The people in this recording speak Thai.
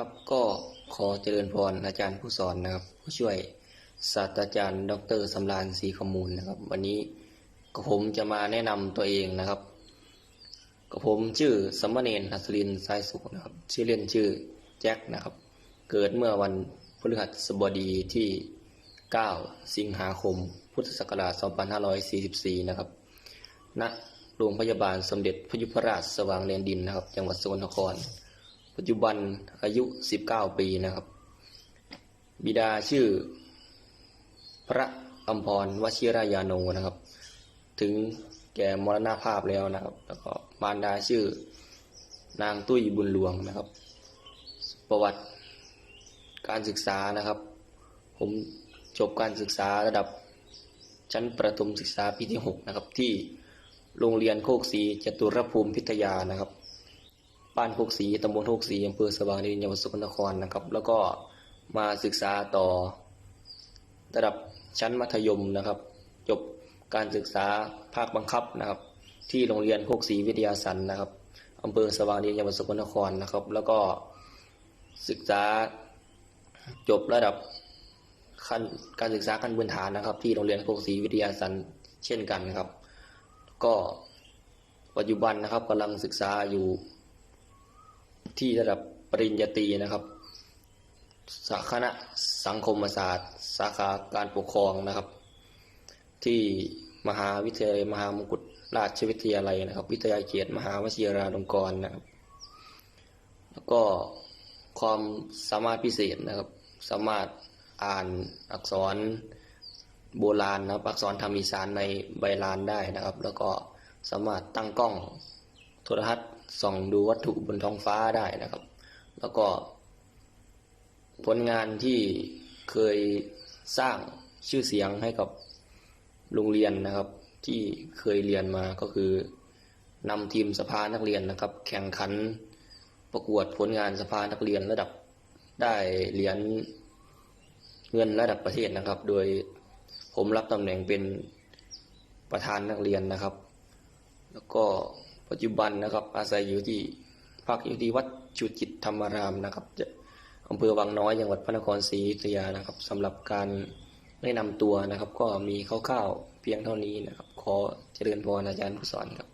ครับก็ขอเจริญพรอาจารย์ผู้สอนนะครับ ผู้ช่วยศาสตราจารย์ ดรสำราญศรีขมูลนะครับ วันนี้ก็ผมจะมาแนะนำตัวเองนะครับก็ผมชื่อสมณเณรหัสลินทรายสุขนะครับ ชื่อเล่นชื่อแจ็คนะครับ เกิดเมื่อวันพฤหัสบดีที่ 9 สิงหาคม พุทธศักราช 2544 นะครับณโรงพยาบาลสมเด็จพยุพราชสว่างแดนดินนะครับ จังหวัดสกลนคร ปัจจุบันอายุ 19 ปีนะครับ บิดาชื่อ พระอัมพรวชิรายาโนนะครับ ถึงแก่มรณภาพแล้วนะครับ แล้วก็มารดาชื่อ นางตุ้ยบุญหลวงนะครับ ประวัติการศึกษานะครับ ผมจบการศึกษาระดับชั้นประถมศึกษาปีที่ 6 นะครับ ที่โรงเรียนโคกศรีจตุรภูมิพิทยานะครับ บ้านโคกศรีตำบลโคกศรีอำเภอสว่างแดนดินจังหวัดสกลนครนะครับ แล้วก็มาศึกษาต่อ ระดับชั้นมัธยมนะครับ จบการศึกษาภาคบังคับนะครับ ที่โรงเรียนโคกศรีวิทยาสันนะครับอำเภอสว่างแดนดินจังหวัดสกลนครนะครับ แล้วก็ศึกษาจบระดับขั้นการศึกษาขั้นพื้นฐานนะครับ ที่โรงเรียนโคกศรีวิทยาสันเช่นกันครับ ก็ปัจจุบันนะครับกำลังศึกษาอยู่ ที่ระดับปริญญาตรีนะครับ สาคณะสังคมศาสตร์ สาขาการปกครองนะครับ ที่มหาวิทยาลัยมหามงกุฎราชวิทยาลัยนะครับ วิทยาเขตมหาวชิราลงกรณ์นะครับ แล้วก็ความสามารถพิเศษนะครับ สามารถอ่านอักษรโบราณนะครับ อักษรธรรมอีสานในใบลานได้นะครับ แล้วก็สามารถตั้งกล้องโทรทัศน์ ส่องดูวัตถุบนท้องฟ้าได้นะครับ แล้วก็ ผลงานที่เคยสร้างชื่อเสียงให้กับโรงเรียนนะครับ ที่เคยเรียนมาก็คือนำทีมสภานักเรียนนะครับ แข่งขันประกวดผลงานสภานักเรียนระดับได้เหรียญเงินระดับประเทศนะครับ โดยผมรับตำแหน่งเป็นประธานนักเรียนนะครับ แล้วก็ ปัจจุบันนะครับ อาศัยอยู่ที่พักอยู่ที่วัดจุจิตธรรมารามนะครับอำเภอวังน้อยจังหวัดพระนครศรีอยุธยานะครับสำหรับการแนะนำตัวนะครับ ก็มีคร่าวๆเพียงเท่านี้นะครับ ขอเจริญพรอาจารย์ผู้สอนครับ